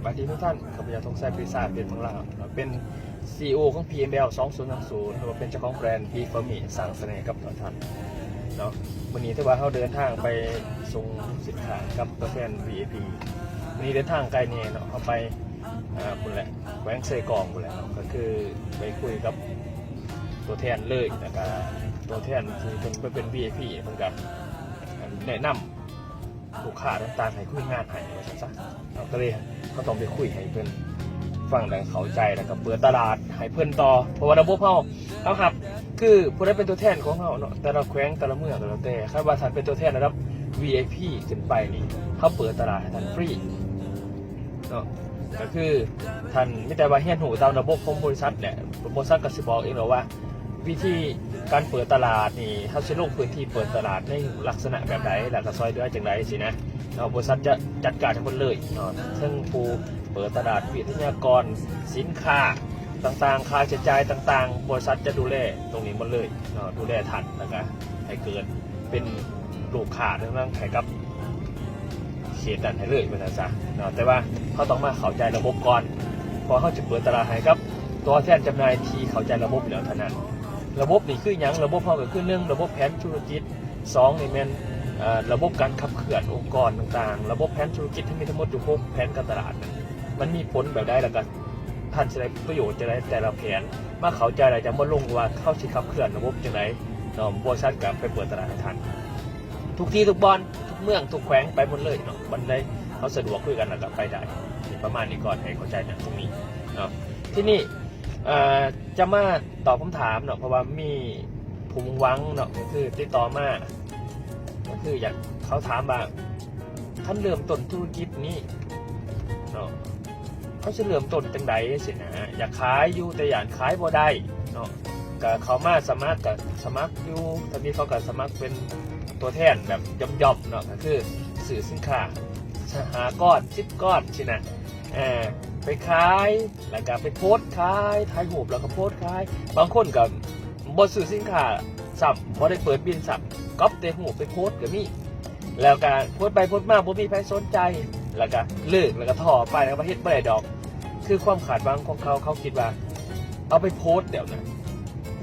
สวัสดีทุกท่านข้าพเจ้าทงแซ่ปีศาจเป็นเมืองลาวเป็น CEO ของ PML 2030หรือว่าเป็นเจ้าของแบรนด์ b f o r m e สร้างเสน่ห์กับทุกท่านเนาะวันนี้ที่ว่าเขาเดินทางไปส่งสินค้ากับตัวแทน VIP วันนี้เดินทางไกลเนี่ยเนาะเขาไปอ่าคุณแหละแหวงเซกองคุณแหละเนาะก็คือไปคุยกับตัวแทนเลยแล้วก็ตัวแทนที่เป็นเพิ่นเป็น VIP เพิ่นก็แนะนำ ลูกค้าต่างๆให้คุยงานให้ว่าซั่นซะเราก็เลยก็ต้องไปคุยให้เพิ่นฟังดังเขาใจแล้วก็เปิดตลาดให้เพิ่นต่อเพราะว่าระบบเฮาเอาครับ คือผู้ใดเป็นตัวแทนของเฮาเนาะแต่ละแขวงแต่ละเมืองก็แล้วแต่คาดว่าท่านเป็นตัวแทนระดับ VIP ขึ้นไปนี่เขาเปิดตลาดให้ท่านฟรีเนาะก็คือท่านไม่แต่ว่าเฮียนหูตามระบบของบริษัทแหละบริษัทก็สิบอกเองหรอว่า วิธีการเปิดตลาดนี่เขาจะลงพื้นที่เปิดตลาดในลักษณะแบบไหนแล้วก็ซอยเดือจังไรสินะเนาะบริษัทจะจัดการทั้งหมดเลยเนาะซึ่งผู้เปิดตลาดวิทยากรสินค้าต่างๆ ค่าใช้จ่ายต่างๆ บริษัทจะดูแลตรงนี้หมดเลยเนาะดูแลทันแล้วก็ให้เกิดเป็นลูกค้าทั้งนั้นให้กับเขตนั้นให้เลยเป็นซะเนาะแต่ว่าเขาต้องมาเข้าใจระบบก่อนพอเขาจะเปิดตลาดให้ครับ ตัวแทนจำหน่ายที่เข้าใจระบบแล้วเท่านั้น ระบบนี่คือหยังระบบเฮาก็คือหนึ่งระบบแผนธุรกิจสองนี่แม่นระบบการขับเคลื่อนองค์กรต่างๆ ระบบแผนธุรกิจที่มีทั้งหมดอยู่หกแผนการตลาดนั้นมันมีผลแบบใดแล้วก็ท่านจะได้ประโยชน์จะได้แต่ละแผนมาเขาใจอะไรจะมาลงว่าเข้าสิขับเคลื่อนระบบจังไดเนาะบริษัทกับไปเปิดตลาดให้ท่านทุกที่ทุกบอนทุกเมืองทุกแขวงไปหมดเลยเนาะมันได้เขาสะดวกคุยกันแล้วก็ไปได้ ประมาณนี้ก่อนให้เข้าใจนะตรงนี้เนาะที่นี่ จะมาตอบคำถามเนาะเพราะว่ามีผู้มุ่งหวังเนาะก็คือติดต่อมาก็คืออยากเขาถามว่าท่านเริ่มต้นธุรกิจนี้เนาะเขาจะเริ่มต้นจังใดสินะอยากขายอยู่แต่อยากขายบ่ได้เนาะก็เขามาสมัครกับสมัครอยู่ตอนนี้เขาก็สมัครเป็นตัวแทนแบบย่อมๆเนาะก็คือสื่อสินค้าหาก้อนสิบก้อนสินะเออ ไปขายแล้วก็ไปโพสขายถ่ายรูปแล้วก็โพสขาย บางคนกับบซื้อสินค้าสับบ่ได้เปิดบินสับก๊อปแต่หูไปโพสก็มีแล้วก็โพสไปโพสมาบ่มีใครสนใจ แล้วก็เลิกแล้วก็ถอไปแล้วก็เฮ็ดบ่ได้ดอก คือความขาดหวังของเขาเขาคิดว่า เอาไปโพสเดี๋ยวนะ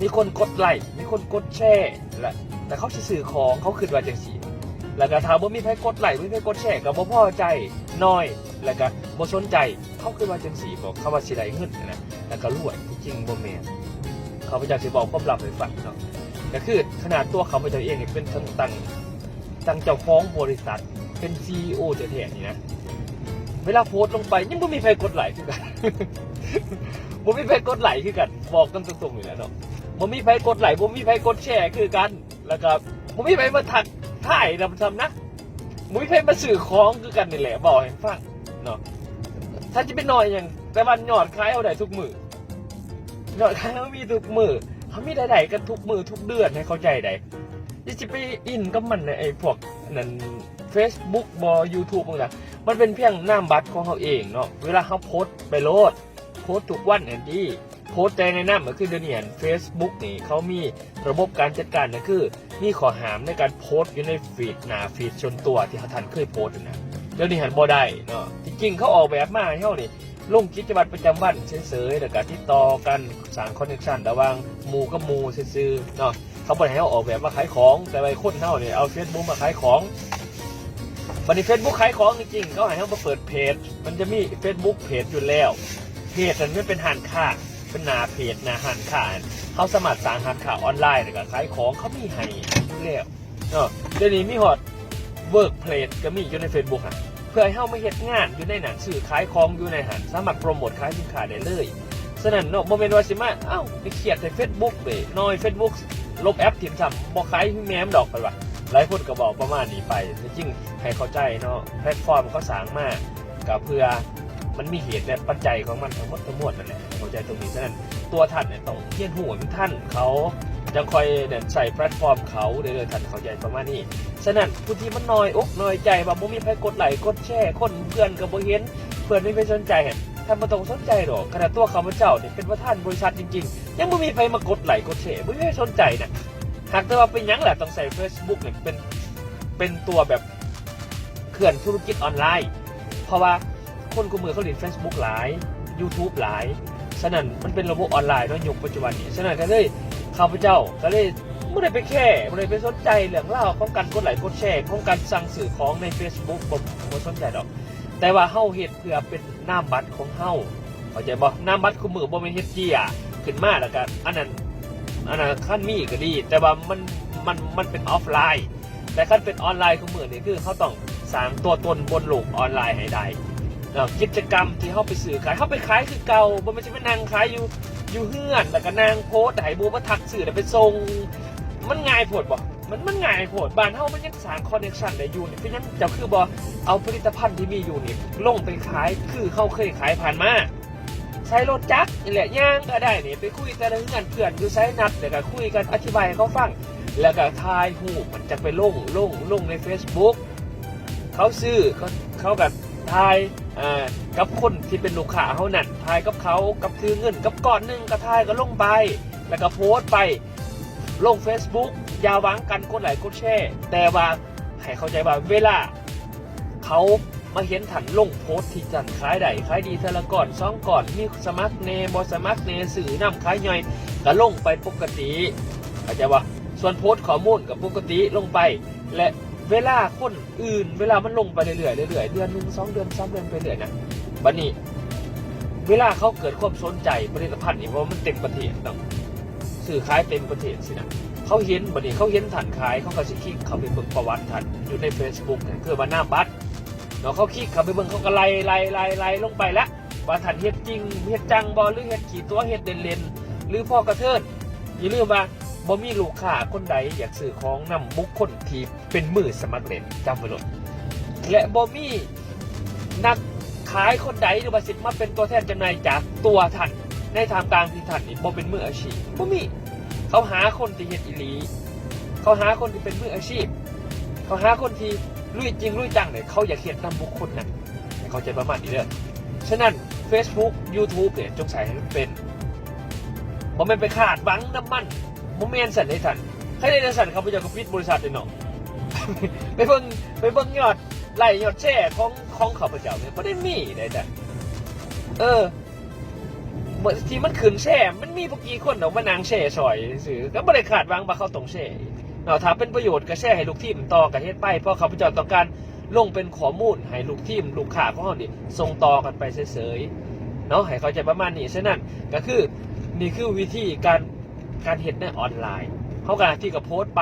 มีคนกดไลค์มีคนกดแชร์และแต่เขาสิซื้อของเขาคิดว่าจังซี่แล้วก็ถามว่ามีใครกดไลค์มีใครกดแชร์ก็บ่พอใจน้อย แล้วก็บ่สนใจเขาคือว่าจังสีบอกเขาว่าสิได้เงินนะแล้วก็รวยที่จริงบ่แม่นเขาพระเจ้าสิบอกความลับให้ฟังเนาะก็คือขนาดตัวเขาพระเจ้าเองเนี่ยเป็นทั้งตั้งตั้งเจ้าของบริษัทเป็นซีอีโอแท้ๆนี่นะเวลาโพสต์ลงไปยังบ่มีใครกดไลค์คือกันบ่มีใครกดไลค์คือกัน บอกกันตรงๆอยู่แล้วเนาะบ่มีใครกดไลค์บ่มีใครกดแชร์คือกัน แล้วก็บ่มีใครมาทักถ่ายนำทำนะบ่มีใครมาสื่อของคือกันนี่แหละบอกให้ฟัง เนาะถ้าจะเป็นหน่อยอย่างแต่วันหยอดคล้ายเอาได้ทุกมือหยอดคล้ายเขามีทุกมือเขามีได้ๆกันทุกมือทุกเดือนให้เข้าใจได้ยังจะไปอินกับมันในไอ้พวกนั้น Facebook บอ YouTube ต่างๆมันเป็นเพียงนามบัตรของเขาเองเนาะเวลาเขาโพสไปโลดโพสทุกวันอันที่โพสแต่ในน้ำก็คือเดี๋ยนี้เฟซบุ๊กนี่เขามีระบบการจัดการนะคือ มีขอหามในการโพสอยู่ในฟีดหน้าฟีดชนตัวที่เขาทันเคยโพสนะ เดี๋ยวนี้หันบ่ได้เนาะจริงๆเขาออกแบบมาให้เฮานี่ลงกิจวัตรประจำวันเฉยๆแล้วก็ติดต่อกันสร้างคอนเนคชั่นระหว่างหมู่กับหมู่ซื่อๆเนาะเขาบ่ได้ให้เฮาออกแบบมาขายของแต่ว่าคนเฮานี่เอา Facebook มาขายของบันี้ Facebook ขายของจริงๆเขาให้เฮามาเปิดเพจ มันจะมี Facebook เพจอยู่แล้ว เพจนั้นมันเป็นหันค้าเป็นหน้าเพจหน้าหันค้าเขาสมัครสร้างหันค้าออนไลน์แล้วก็ขายของเขามีให้อยู่แล้วเนาะเดี๋ยวนี้มีฮอด เวิร์กเพลสก็มีอยู่ใน Facebook อะเพื่อให้เฮาไมาเฮ็ดงานอยู่ในหนังสื่อขายของอยู่ในหันสามารถโปรโมทขายสินค้าได้เลยฉะนั้นเนาะบ่แม่นว่าสิมาเอ้าไปเขียดใน Facebook เด้น้อย Facebook ลบแอปถิ่มซ้ำบ่ขายแม่มดอกไปว่าหลายคนก็บอกประมาณนี้ไปแต่จริงให้เข้าใจเนาะแพลตฟอร์มเขาสร้างมากก็เพื่อมันมีเหตุและปัจจัยของมันทั้งหมดทั้งมวลนั่นแหละเข้าใจตรงนี้ฉะนั้นตัวท่านเนี่ยต้องเฮียนหูเป็นท่านเขา จะคอยเดินใส่แพลตฟอร์มเขาเด้อท่านเขาใจประมาณนี้ ฉะนั้นผู้ที่มันน้อยอกน้อยใจว่าบ่มีใครกดไลค์กดแชร์คนเพื่อนก็บ่เห็นเพื่อนไม่ไปสนใจเห็นถ้าบ่ต้องสนใจหรอกขนาดตัวเขาพระเจ้าเนี่ยเป็นประธานบริษัทจริงๆ ยังบ่มีใครมากดไลค์กดแชร์บ่มีใครสนใจนะหากแต่ว่าเป็นยังแหละต้องใส่ Facebook เนี่ยเป็นเป็นตัวแบบเคลื่อนธุรกิจออนไลน์ เพราะว่าคคนกูมือเขาเรียน Facebook หลาย YouTube หลาย ฉะนั้นมันเป็นระบบออนไลน์เนาะยุคปัจจุบันนี้ ฉะนั้นก็เลย ข้าพเจ้าก็เลยไม่ได้ไปแค่ไม่ได้ไปสนใจเรื่องเล่าของการกดไลค์กดแชร์ของการสั่งสื่อของใน Facebook ผมผมสนใจดอก แต่ว่าเฮาเฮ็ดเพื่อเป็นหน้าบัตรของเฮาเข้าใจบ่หน้าบัตรคือมือบ่แม่นเฮ็ดเจียขึ้นมาแล้วก็อันนั้นอันนั้นขั้นมีก็ดี แต่ว่ามันมันมันเป็นออฟไลน์ แต่ขั้นเป็นออนไลน์คือมือนี่คือเขาต้องสร้างตัวตนบนโลกออนไลน์ให้ได้กิจกรรมที่เขาไปสื่อขายเขาไปขายคือเก่าบ่แม่นสิไปนั่งขายอยู่ อยู่เฮือนแล้วก็นั่งโพสต์ให้บูมาทักสื่อแล้วไปส่งมันง่ายโพดบ่มันมันง่ายโพดบ้านเฮามันยังสร้างคอนเนคชั่นได้อยู่นี่คือยังเจะคือบ่เอาผลิตภัณฑ์ที่มีอยู่นี่ลงไปขายคือเขาเคยขายผ่านมาใช้รถจักรนี่แหละย่างก็ได้นี่ไปคุยแต่ละเงื่อนเพื่อนอยู่ใช้นัดเดี๋ยวก็คุยกันอธิบายให้เขาฟัง แล้วก็ทายหูมันจะไปลงลงลงใน Facebook เขาซื้อเขาเขากับ ทายอ่ากับคนที่เป็นลูกค้าเขานั่นทายกับเขากับคือเงิน กับก้อนหนึ่งก็ทายก็ลงไป แล้วก็โพสต์ไปลง Facebook อย่าหวังกันกดไลค์กดแชร์แต่ว่าให้เข้าใจว่าเวลา เขามาเห็นถันลงโพสต์ที่จันขายได้ขายดีเทอละก่อนสองก่อนมีสมัครเนบอสมัครเนสื่อนำขายย่อยก็ลงไปปกติเข้าใจว่าส่วนโพสต์ข้อมูลกับปกติลงไป และ เวลาคนอื่น เวลามันลงไปเรื่อยๆเรื่อยๆเดือนหนึ่งสองเดือนสามเดือนไปเรื่อยนะบัดนี้ เวลาเขาเกิดความสนใจผลิตภัณฑ์นี่เพราะมันเต็มประเทศเนาะสื่อขายเต็มประเทศสินะเขาเห็นบัดนี้เขาเห็นถันขายเขาก็สิคลิกเขาไปเบิ่งประวัติถันอยู่ใน Facebook เนี่ยคือว่าหน้าบัตรเนาะเขาคลิกเขาไปเบิ่งเขาก็ไล่ไล่ไล่ไล่ลงไปแล้วว่าท่านเฮ็ดจริงเฮ็ดจังบอหรือเฮ็ดขี่ตัวเฮ็ดเด่นเลนหรือพ่อกระเทิดอย่าลืมว่า บ่มีลูกค้าคนใดอยากซื้อของนำบุคคลที่เป็นมือสมัครเล่นจำไว้เลยและบ่มีนักขายคนใดหรือว่าสิทธิ์มาเป็นตัวแทนจำหน่ายจากตัวท่านในทางกลางที่ท่านนี่บ่เป็นมืออาชีพบ่มีเขาหาคนที่เฮ็ดอีหลี เขาหาคนที่เป็นมืออาชีพ เขาหาคนที่ลุยจริงลุยจังเนี่ยเขาอยากเห็นนำบุคคลนั้นให้เขาใจประมาณนี้เด้อฉะนั้น Facebook YouTube เนี่ยจงใส่ให้มันเป็นผมไม่นไปขาดหวังน้ำมัน โมเมนสันในสันใครได้สันเขาไปจากกปิดบริษัทเลยเนาะไปเบิ่งไปเบิ่งยอดไล่ยอดแช่ของของเขาพเจ้าเนี่ยไม่ได้มีได้แต่เออเหมือที่มันขึ้นแช่มันมีพวกกี่คนเนาะมานางแช่ซอยสื่อก็ไม่ได้ขาดหวังว่าเขาต้องแช่เราถ้าเป็นประโยชน์ก็แชร์ให้ลูกทีมต่อกับเฮ็ดไปเพราะเขาพเจ้าต้องการลงเป็นข้อมูลให้ลูกทีมลูกค้าของเขานี่ส่งต่อกันไปเฉยๆเนาะให้เข้าใจประมาณนี้ฉะนั้นก็คือนี่คือวิธีการ การเฮ็ดในออนไลน์เขาการที่กับโพสต์ไป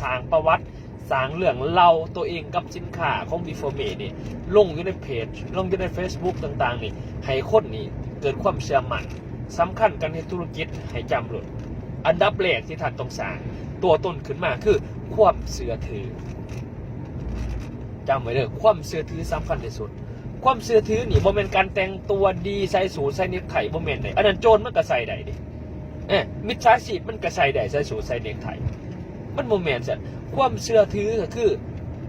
สร้างประวัติสร้างเรื่องเล่าตัวเองกับสินค้าของ b ี f o r m e นี่ลงอยู่ในเพจ ลงอยู่ใน Facebook ต่างๆ นี่ให้คนนี่เกิดความเชื่อมั่นสำคัญกันในธุรกิจให้จำหลุดอันดับแรกที่ท่านต้องสร้าง ตัวตนขึ้นมาคือความเสื่อถือจำไว้เด้อความเสื่อถือสำคัญที่สุด ความเสื่อถือนี่บ่แม่นการแต่งตัวดีใส่สูทใส่เนคไทบ่แม่นได้อันนั้นโจรมันก็ใส่ได้ดิ เอ๊มิจฉาชีพมันก็ใส่ได้ใส่สูทใส่เนคไทมันบ่แม่นซะความเสื่อถือก็คือ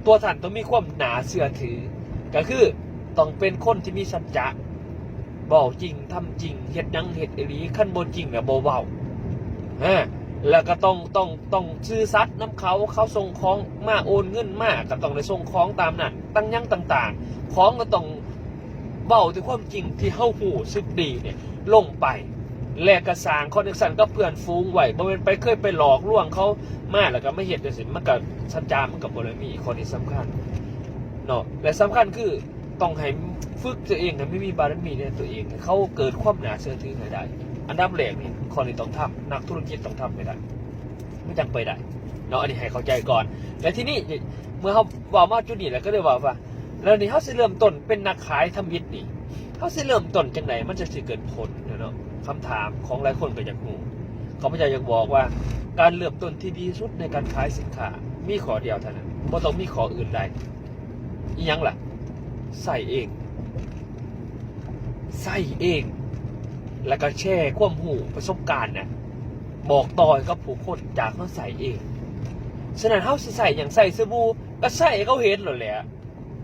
ตัวท่านต้องมีความหนาเสื่อถือ ก็คือต้องเป็นคนที่มีสัจจะบอกจริงทำจริงเฮ็ดหยังเฮ็ดอรีขั้นบนจริงน่ะบ่เว้าฮะแล้วก็ต้องต้องต้องซื้อซัดน้ำเขาเขาส่งของมาโอนเงินมาก็ต้องได้ส่งของตามนั้นตั้งยั่งต่างๆ ของก็ต้องเบาถึงความจริงที่เฮาหูสึกดีเนี่ยลงไป แลกกระสางคนเนคชันก็เพื่อนฟูงไหวบ่เป็นไปเคยไปหลอกลวงเขามาแล้วก็ไม่เห็นจังสิมันก็สัจจามันกับบรมีข้อนี้สำคัญเนาะและสำคัญคือต้องให้ฝึกตัวเองให้ไม่มีบารมีในตัวเองเขาเกิดความหนาเชื่อถือให้ได้ อันดับแรกนี่คนนี้ต้องทำนักธุรกิจต้องทำไม่ได้ไม่จังไปได้เนาะอันนี้ให้เข้าใจก่อนและที่นี่เมื่อเขาบอกมาจุดนี้แล้วก็เลยบอกว่าแล้วนี่เขาสิเริ่มต้นเป็นนักขายทำยิตนี่เขาสิเริ่มต้นจังไหนมันจะสิเกิดผล เนาะคำถามของหลายคนก็อยากรู้เขาพยายามอยากบอกว่า การเริ่มต้นที่ดีที่สุดในการขายสินค้ามีขอเดียวเท่านั้นไม่ต้องมีขออื่นใดอียังล่ะ ใส่เอง ใส่เอง แล้วก็แชร์ความหูประสบการณ์นี่ยบอกต่อกับผู้คนจากเขาใส่เองฉะนั้นเขาใส่อย่างใส่สบู่ก็ใส่เขาเห็นหรอแหละ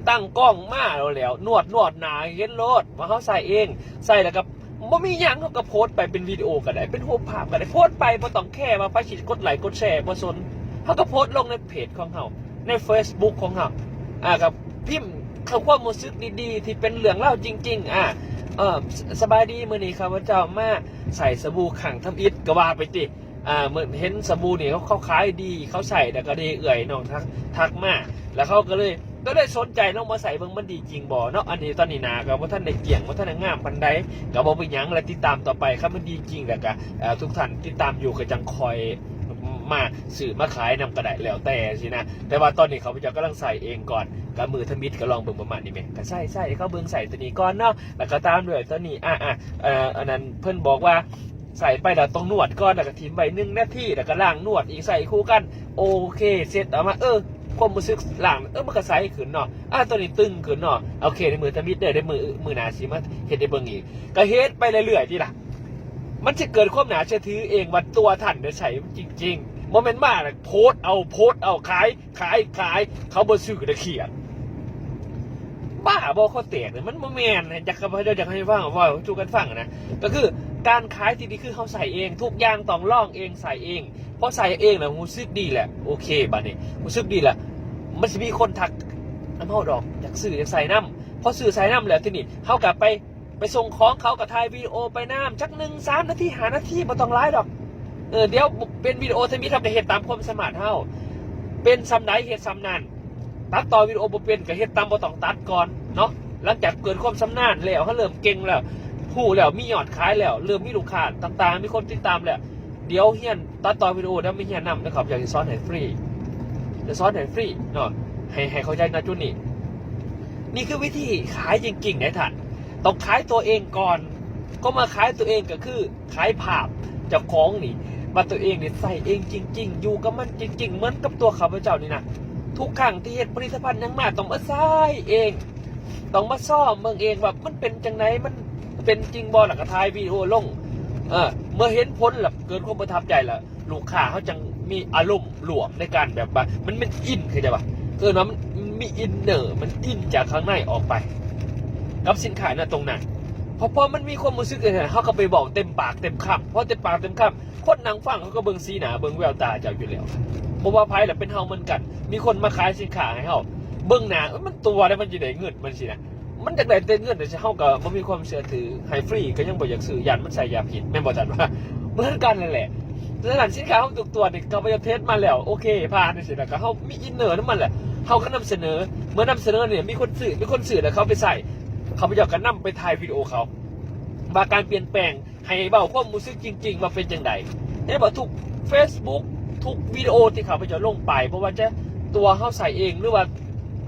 ตั้งกล้องมาแล้วแล้วนวดนวดหนาเห็นโลดว่าเขาใส่เอง ใส่แล้วก็ บ่มีหยังเขาก็โพสต์ไปเป็นวิดีโอก็ได้เป็นรูปภาพก็ได้โพสต์ไปบ่ต้องแค่มาไปฉีดกดไลค์กดแชร์บ่สนเขาก็โพสต์ลงในเพจของเขาใน Facebook ของเขาอ่ากับพิมพ์เขาความรู้สึกดีๆ ที่เป็นเรื่องเล่าจริง ๆ อะเออสบายดีมื้อนี้ครับว่าเจ้ามาใส่สบู่ขังทำอิฐก็ว่าไปติอ่าเหมือนเห็นสบู่นี่เขาเขาขายดีเขาใส่แต่ก็ดีเอื่อยน้องทักทักมาแล้วเขาก็เลย ก็ได้สนใจลองมาใส่เบิ่งมันดีจริงบ่เนาะอันนี้ตอนนี้นาก็บ่ท่านได้เกี่ยงบ่าท่านได้งามปานใดก็บ่เป็นหยังและติดตามต่อไปครับมันดีจริงแล้วก็ทุกท่านติดตามอยู่ก็จังคอยมาสื่อมาขายนำกระไดแล้วแต่สินะ แต่ว่าตอนนี้เขาพเจ้ากำลังใส่เองก่อนกับมือทมิดก็ลองเบิ่งประมาณนี้ไหมก็ใส่ใส่เขาเบิ่งใส่ตัวนี้ก่อนเนาะแล้วก็ตามด้วยตัวนี้อะอะเอ่ออันนั้นเพิ่นบอกว่าใส่ไปแล้วต้องนวดก่อนแล้วก็ทิ้งไปหนึ่งนาทีแล้วก็ล้างนวดอีกใส่คู่กัน โอเคเสร็จเอามาเออ ความรู้สึกหลังเออมันก็ใสขึ้นเนาะอะตัวนี้ตึงขึ้นเนาะโอเคในมือทมิดเด้อได้มือมือหนาสิมาเห็นได้เบิ่งอีกก็เฮ็ดไปเรื่อยๆที่ล่ะ มันจะเกิดความหนาเชื่อถือเองว่าตัวท่านได้ใช้จริงๆโมเมนต์มากเลยโพสเอาโพสเอาขายขายขายเขาบนซื้อตะเขียน บ้าบอเข้อเตกเนี่ยมันโมเมนต์อยากให้อยากให้ฟังว่าจูกันฟังนะก็คือการขายที่ดีคือเขาใส่เอง ทุกอย่างต้องล่องเองใส่เอง เพราะใส่เองนะรู้สึกดีแหละโอเคบ้านี้รู้สึกดีแหละมันจะมีคนทักน้ำเฮาดอกอยากซื้ออยากใส่น้ำพอซื้อใส่น้ำแล้วที่นี่เขากลับไปไปส่งของเขากับถ่ายวีดีโอไปน้ำจักหนึ่งสามนาทีหานาทีมาต้องไลฟ์ดอกเออเดี๋ยวเป็นวิดีโอที่มีทำแต่เหตุตามความสมารถเท่าเป็นซ้ำไหนเหตุซ้ำนัน ตัดต่อวิดีโอบ่เป็นกับเหตุตามบ่ต้องตัดก่อนเนาะหลังจากเกิดความสำนานแล้วเขาเริ่มเก่งแล้วผู้แล้วมียอดขายแล้วเริ่มมีลูกค้าต่างๆ มีคนติดตามแล้วเดี๋ยวเฮียนตัดต่อวิดีโอแล้วไม่เฮียนนำนะครับอยากจะสอนให้ฟรีจะสอนให้ฟรีเนาะให้ให้เข้าใจนะจุนี้นี่คือวิธีขายจริงๆนะท่านต้องขายตัวเองก่อน ก็มาขายตัวเองก็คือขายภาพเจ้าของนี่มาตัวเองเนี่ยใส่เองจริง ๆ อยู่กับมันจริง ๆ เหมือนกับตัวข้าพเจ้านี่นะ ทุกครั้งที่เห็นผลิตภัณฑ์ยังมาต้องมาใส่เอง ต้องมาซ่อมเมืองเองว่ามันเป็นจังไหนมันเป็นจริงบอหลักถ่ายวีดีโอลงเออเมื่อเห็นผลหลับเกิดความประทับใจแล้วลูกค้าเขาจังมีอารมณ์หลวมในการแบบว่ามันเป็นอินเข้าใจปะเกิดว่ามันมีอินเนอร์มันอินจากข้างในออกไป กับสินค้าน่ะตรงนั้นพราะพอมันมีความรู้สึกเลยนะเขาก็ไปบอกเต็มปากเต็มคำเพราะเต็มปากเต็มคำคนนั่งฟังเขาก็เบิ่งสีหนาเบิ่งแววตาเจ้าอยู่แล้ว เพราะว่าไพ่แหละเป็นเฮาเหมือนกัน มีคนมาขายสินค้าให้เฮาเบิ่งหนาเอ้ยมันตัวแล้มันจะได้เงินมันสินะมันจากไหนเต้นเงินแต่เฮาก็บ่มีความเชื่อถือให้ฟรีก็ยังบ่อยากซื้อยันมันใส่ยาพิษแม่นบ่จันว่าเหมือนกันนั่นแหละดังนั้นสินค้าเฮาทุกตัวนี่ก็ไปเทสมาแล้วโอเคผ่านนี่สินะก็เฮามีอินเนอร์นั่นมันแหละเฮาก็นำเสนอเมื่อนำเสนอเนี่ยมีคนซื้อมีคนซื้อแล้วเขาไปใส่เขาไปอยากกันนํไปถ่ายวิดีโอเขาว่าการเปลี่ยนแปลงให้เบาความรู้สึกจริง ๆ ว่าเป็นจังไดเนี่ยบอกทุก Facebook ทุกวิดีโอที่เขาไปจะลงไปเพราะว่าจะตัวเขาใส่เองหรือว่า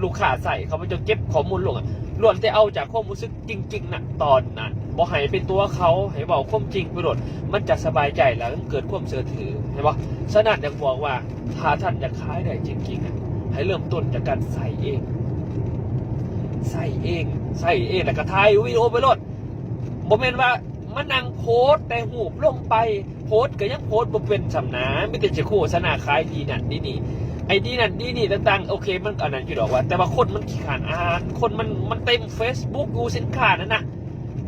ลูกค้าใส่เขาไปจะเก็บข้อมูลลงล้วนแต่เอาจากความรู้สึกจริงๆนะตอนนั้นบอกให้เป็นตัวเขาให้เบาความจริงไปโดดมันจะสบายใจแล้วเกิดความเชื่อถือเห็นปะฉะนั้นอยากบอกว่าถ้าท่านอยากขายได้จริงๆอะให้เริ่มต้นจากการใส่เองใส่เองใส่เองแล้วก็ถ่ายวิดีโอไปรถโมเมนว่ามันนั่งโพสต์แต่หูบลงไป โพสก็ยังโพสบ่เป็นสำนาไม่แต่จะโฆษณาขายดีนั่นดีนี่ไอ้ดีนั่นดีนี่ต่างๆโอเคมันอันนั้นอยู่ดอกว่า แต่ว่าคนมันขี้ขานอ่านคนมันมันเต็ม Facebook ดูสินค้านั่นนะ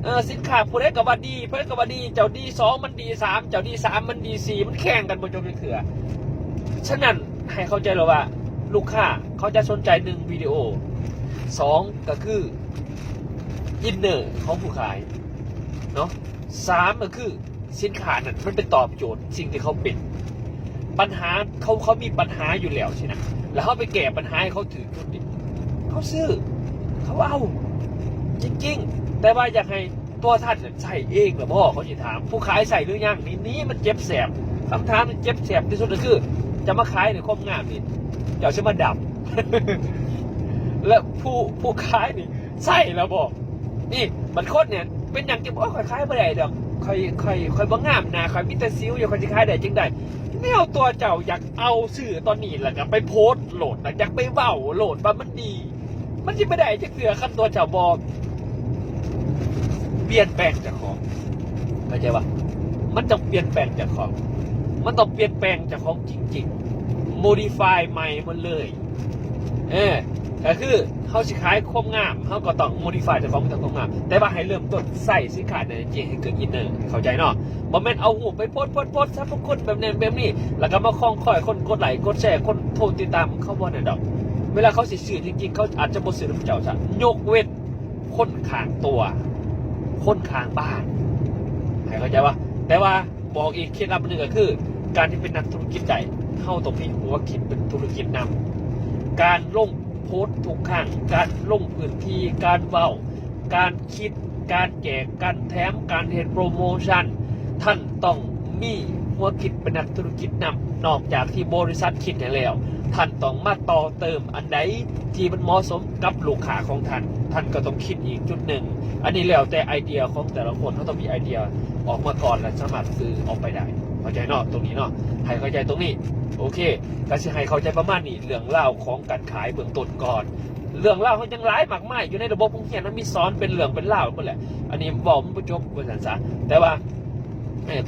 เออสินค้าผู้ใดก็ว่าดีเพื่อก็ว่าดี เจ้าดีสองมันดีสามเจ้าดีสามมันดีสี่มันแข่งกันบนจนเป็นเถื่อฉะนั้นให้เข้าใจเลยว่า ลูกค้าเขาจะสนใจหนึ่งวิดีโอสองก็คืออินเนอร์ของผู้ขายเนาะสามก็คือ สินค้านั้นมันเป็นตอบโจทย์สิ่งที่เขาเป็น ปัญหาเขาเขามีปัญหาอยู่แล้วใช่ไหมแล้วเขาไปแก้ปัญหาให้เขาถือจุดนี้เขาซื้อ เขาเอา จริง ๆ แต่ว่าอยากให้ตัวท่านใส่เองหรือพ่อเขาจะถาม ผู้ขายใส่หรือยังนี่นี่มันเจ็บแสบคำถามมันเจ็บแสบที่สุดก็คือ จะมาขายในความงามนี่เดี๋ยวจะมาดับ และผู้ผู้ขายนี่ใส่แล้วบอกนี่มันโคตรเนี่ย เป็นอย่างที่บอกว่าคอยขายไม่ได้ดอก คอยคอยคอยบ้งามนะคอยมิเตรซิลอย่าคอยจะขายได้จริงได้ไม่เอาตัวเจ้าอยากเอาสื่อตอนนี้แหละก็ไปโพสต์โหลดนะอยากไปเบ้าโหลดว่ามันดี มันจะไม่ได้จะเกลือขั้นตัวเจ้าบอกเปลี่ยนแปลงจากของเข้าใจปะมันต้องเปลี่ยนแปลงจากของ มันต้องเปลี่ยนแปลงจากของจริงๆ modify ใหม่หมดเลย เออก็คือ เขาสิขายความงามเขาก็ต้อง modify จากของจากความงาม แต่ว่าให้เริ่มต้นใส่สินค้าในจริงให้เกิดอินเนอร์เข้าใจเนาะบ่แม่นเอาหูไปโพสโพสโพสซะพวกคนแบบนี้แบบนี้ แล้วก็มาคล้องคอยคนกดไลค์กดแชร์คนโทรติดตามเขาบ่นี่ยดอก เวลาเขาสิซื้อจริงๆ เขาอาจจะบ่ซื้อน้ำเจ้าซะยกเว้นคนข้างตัว คนข้างบ้านให้เข้าใจว่า แต่ว่าบอกอีกเคล็ดลับหนึงก็คือ การที่เป็นนักธุรกิจใหญ่เข้าตรงนี้หัวคิดเป็นธุรกิจนำการลง โพสทุกครั้งการลงพื้นที่การเว้า การคิด การแจกการแถมการเห็นโปรโมชั่น ท่านต้องมีหัวคิดเป็นนักธุรกิจนำนอกจากที่บริษัทคิดให้แล้ว ท่านต้องมาต่อเติมอันใดที่มันเหมาะสมกับลูกค้าของท่าน ท่านก็ต้องคิดอีกจุดหนึ่ง อันนี้แล้วแต่ไอเดียของแต่ละคนเขาต้องมีไอเดียออกมาก่อนและสามารถซื้อออกไปได้ เข้าใจเนาะตรงนี้เนาะให้เข้าใจตรงนี้ โอเคก็สิให้เข้าใจประมาณนี้เรื่องเล่าของการขายเบื้องต้นก่อน เรื่องเล่าเขายังหลายมากมายอยู่ในระบบพงเขียนมันมีสอนเป็นเรื่องเป็นเล่าหมดแหละ อันนี้บอกมันบ่จบบริษัทซะแต่ว่า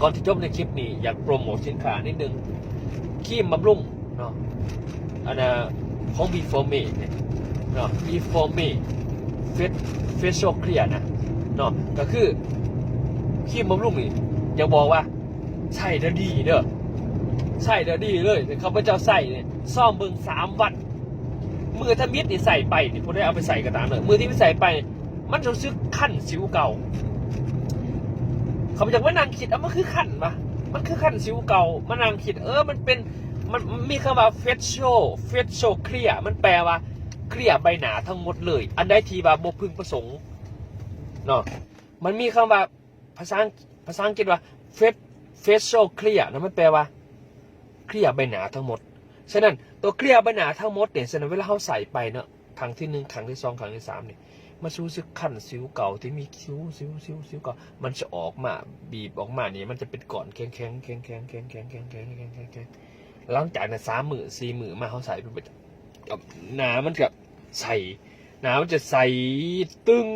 ก่อนที่จบในคลิปนี้อยากโปรโมทสินค้านิดนึงครีมบำรุงเนาะอันน่ะของ Before Me เนี่ยเนาะ Before Me Face Facial Clear นะเนาะก็คือครีมบำรุงนี่อยากบอกว่า ใช่เด้อดีเด้อใช่เด้อดีเลยแต่เขาพเจ้าใส่เนี่ยซ่อมเบิ่งสามวันมือถ้ามิดนี่ใส่ไปนี่ผมได้เอาไปใส่กระตามเลยมือที่ไม่ใส่ไป มันรู้สึกขั้นสิวเก่าเขาไปจากว่านั่งคิดเอะมันคือขั้นปะมันคือขั้นสิวเก่ามานั่งคิด เออมันเป็นมันมีคำว่า facial facial clear มันแปลว่าเคลียใบหนาทั้งหมดเลย อันใดทีว่าบพึงประสงค์เนาะมันมีคำว่าภาษาภาษาอังกฤษว่าเฟ face facial clear นะมันแปลว่าเคลียร์ใบหนาทั้งหมด ฉะนั้นตัวเคลียร์ใบหนาทั้งหมดเนี่ยฉะนั้นเวลาเขาใส่ไปเนาะครั้งที่หนึ่งครั้งที่สองครั้งที่สามเนี่ยมันรู้สึกขั้นสิวเก่าที่มีสิวสิวสิวสิวเก่ามันจะออกมาบีบออกมาเนี่ยมันจะเป็นก้อนแข็งแข็งแข็งแข็งแข็งแข็งแข็งแข็งแข็งแข็งแข็งหลังจากนั้นสามหมื่นสี่หมื่นมาเขาใส่ไปเป็นหนามันกับใส่หนามันจะใส่ตึง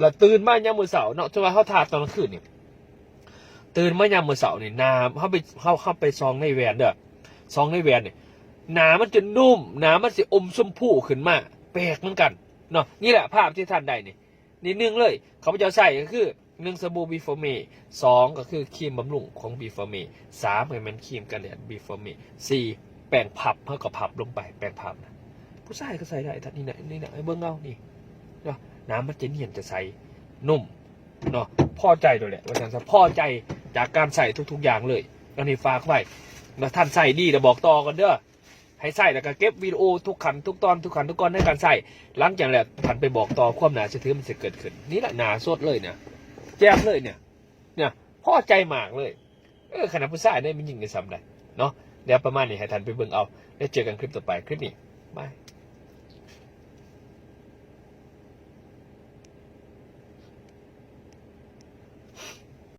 แล้วตื่นมากยามมือเสาร์เนาะจนว่าเขาทาตอนกลางคืนเนี่ย ตื่นมายามมือเสาร์เนี่ยหนาเขาไปเขาเข้าไปซองในแวนเด้อซองในแวนเนี่ยหนามันจะนุ่มหนามันจะอมชมพูขึ้นมาแปลกเหมือนกันเนาะนี่แหละภาพที่ท่านได้นี่นี่หนึ่งเลย เขาจะใส่ก็คือหนึ่งสบู่บีฟอร์เมสองก็คือครีมบำรุงของบีฟอร์เมสามก็เป็นครีมกันแดดบีฟอร์เมสี่แป้งพับเพื่อกับพับลงไปแป้งพับนะผู้ชายก็ใส่ได้ท่านนี่นะนี่นะไอ้เบิ้งเอานี่เนาะน้ำมันจะเนียนจะใสนุ่ม เนาะพอใจด้วยแหละว่าจังซะพอใจจากการใส่ทุก ๆ อย่างเลยอันนี้ฝากไว้แล้วท่านใส่ดีเดี๋ยวบอกต่อกันเด้อให้ใส่แล้วก็เก็บวิดีโอทุกขันทุกตอนทุกขันทุกตอนในการใส่หลังจากนั้นท่านไปบอกต่อความหนาเชื่อถือมันจะเกิดขึ้น นี่แหละหนาสดเลยเนี่ยแจ่มเลยเนี่ยเนี่ยพอใจมากเลยเออขนาดผู้ชายได้มันยิงในซ้ำได้เนาะเดี๋ยวประมาณนี้ให้ท่านไปเบิ่งเอา แล้วเจอกันคลิปต่อไปคลิปนี้บาย